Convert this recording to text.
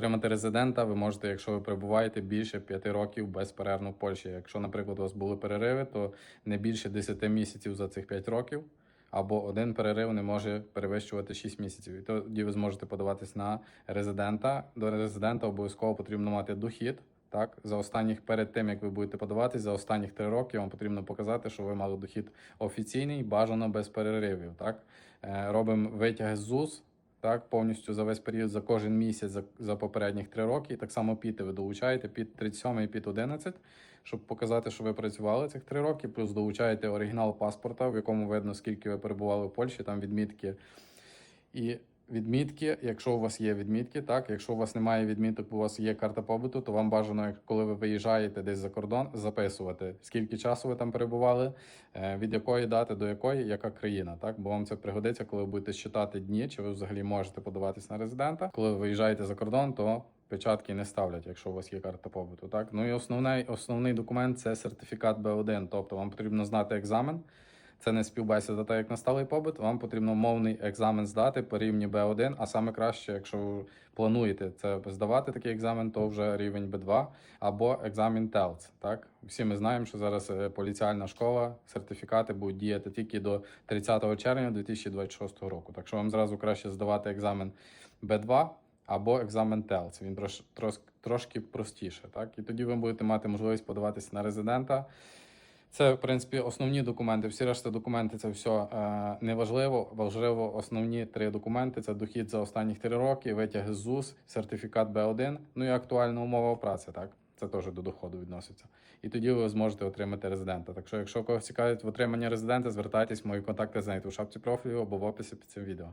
Отримати резидента ви можете, якщо ви перебуваєте більше 5 років безперервно в Польщі. Якщо, наприклад, у вас були перериви, то не більше 10 місяців за цих 5 років, або один перерив не може перевищувати 6 місяців. І тоді ви зможете подаватись на резидента. До резидента обов'язково потрібно мати дохід. Так, за останніх перед тим як ви будете подаватись, за останніх три роки вам потрібно показати, що ви мали дохід офіційний, бажано без переривів. Так, Е, робимо витяги з ЗУС, так, повністю за весь період, за кожен місяць за, за попередніх три роки. І так само піти ви долучаєте під 37 і під 11, щоб показати, що ви працювали цих три роки. Плюс долучаєте оригінал паспорта, в якому видно, скільки ви перебували в Польщі, там відмітки. І відмітки, якщо у вас є відмітки, так, якщо у вас немає відміток, у вас є карта побуту, то вам бажано, коли ви виїжджаєте десь за кордон, записувати, скільки часу ви там перебували, е, від якої дати до якої, яка країна, так? Бо вам це пригодиться, коли ви будете считати дні, чи ви взагалі можете подаватись на резидента. Коли ви виїжджаєте за кордон, то печатки не ставлять, якщо у вас є карта побуту. Так? Ну і основний, основний документ це сертифікат Б1, тобто вам потрібно знати екзамен. Це не співбесіда, так як на сталий побут. Вам потрібно мовний екзамен здати по рівні Б1, а саме краще, якщо ви плануєте це здавати такий екзамен, то вже рівень Б2 або екзамен TELTS. Так, всі ми знаємо, що зараз е, поліціальна школа, сертифікати будуть діяти тільки до 30 червня 2026 року. Так що вам зразу краще здавати екзамен Б2 або екзамен TELTS. Він трош, трош, трошки простіше. Так, і тоді ви будете мати можливість подаватися на резидента. Це, в принципі, основні документи. Всі решта документи це все е, не важливо. Основні три документи: це дохід за останні три роки, витяг з ЗУС, сертифікат Б1, ну і актуальна умова праці. Так, це теж до доходу відноситься. І тоді ви зможете отримати резидента. Так що, якщо когось цікавить в отриманні резидента, звертайтесь, мої контакти знайдете у шапці профілю або в описі під цим відео.